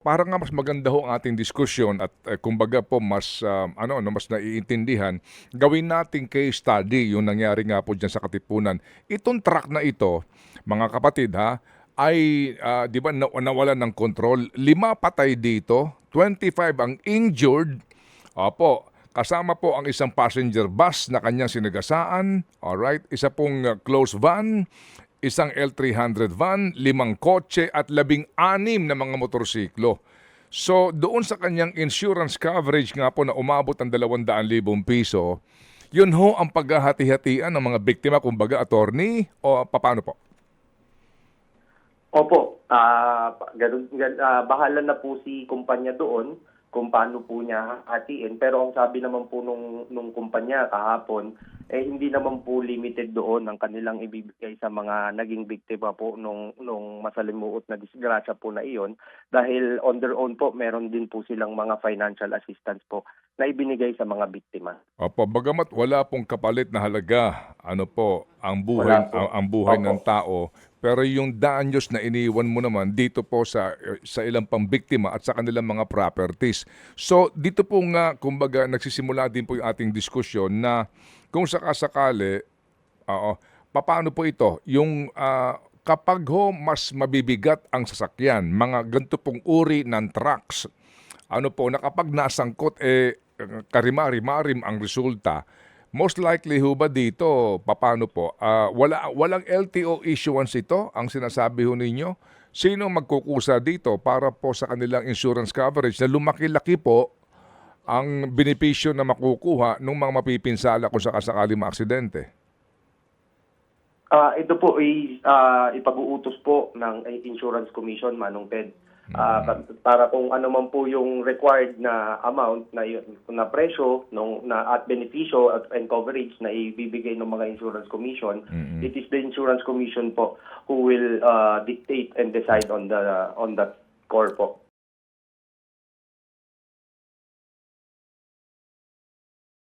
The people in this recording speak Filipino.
para nga mas maganda ho ang ating diskusyon at eh, kumbaga po mas um, ano no mas naiintindihan gawin nating case study yung nangyari nga po diyan sa Katipunan. Itong truck na ito mga kapatid ha ay ah, di ba na, nawalan ng control. Lima patay dito 25 ang injured. Opo kasama po ang isang passenger bus na kanyang sinagasaan alright isa pong uh, closed van isang L300 van, limang kotse at labing anim na mga motorsiklo. So doon sa kanyang insurance coverage nga po na umabot ng 200,000 piso, yun ho ang paghahati-hatian ng mga biktima, kumbaga attorney o paano po? Opo, ah ganun, gan, ah, bahala na po si kumpanya doon kung paano po niya hatiin. Pero ang sabi naman po nung, nung kumpanya kahapon, eh hindi naman po limited doon ang kanilang ibibigay sa mga naging biktima po nung, nung masalimuot na disgrasya po na iyon. Dahil on their own po, meron din po silang mga financial assistance po na ibinigay sa mga biktima. Opo, bagamat wala pong kapalit na halaga, ano po, ang buhay, ang, ang buhay Opo. ng tao, pero yung danyos na iniwan mo naman dito po sa sa ilang pang biktima at sa kanilang mga properties. So dito po nga kumbaga nagsisimula din po yung ating diskusyon na kung sakasakali, oo, paano po ito? Yung ah, kapag ho mas mabibigat ang sasakyan, mga ganito pong uri ng trucks, ano po, na kapag nasangkot, eh, karimari-marim ang resulta, most likely ho ba dito, paano po, ah, wala, walang LTO issuance ito, ang sinasabi ho ninyo? Sino magkukusa dito para po sa kanilang insurance coverage na lumaki-laki po ang benepisyo na makukuha ng mga mapipinsala kung sakasakali maaksidente? Ah, ito po ay ah, ipag-uutos po ng eh, Insurance Commission Manong Ted. Ah, pa- para kung ano man po yung required na amount na yun, na presyo nung na at benepisyo at and coverage na ibibigay ng mga insurance commission it is the insurance commission po who will ah, dictate and decide on the on that core po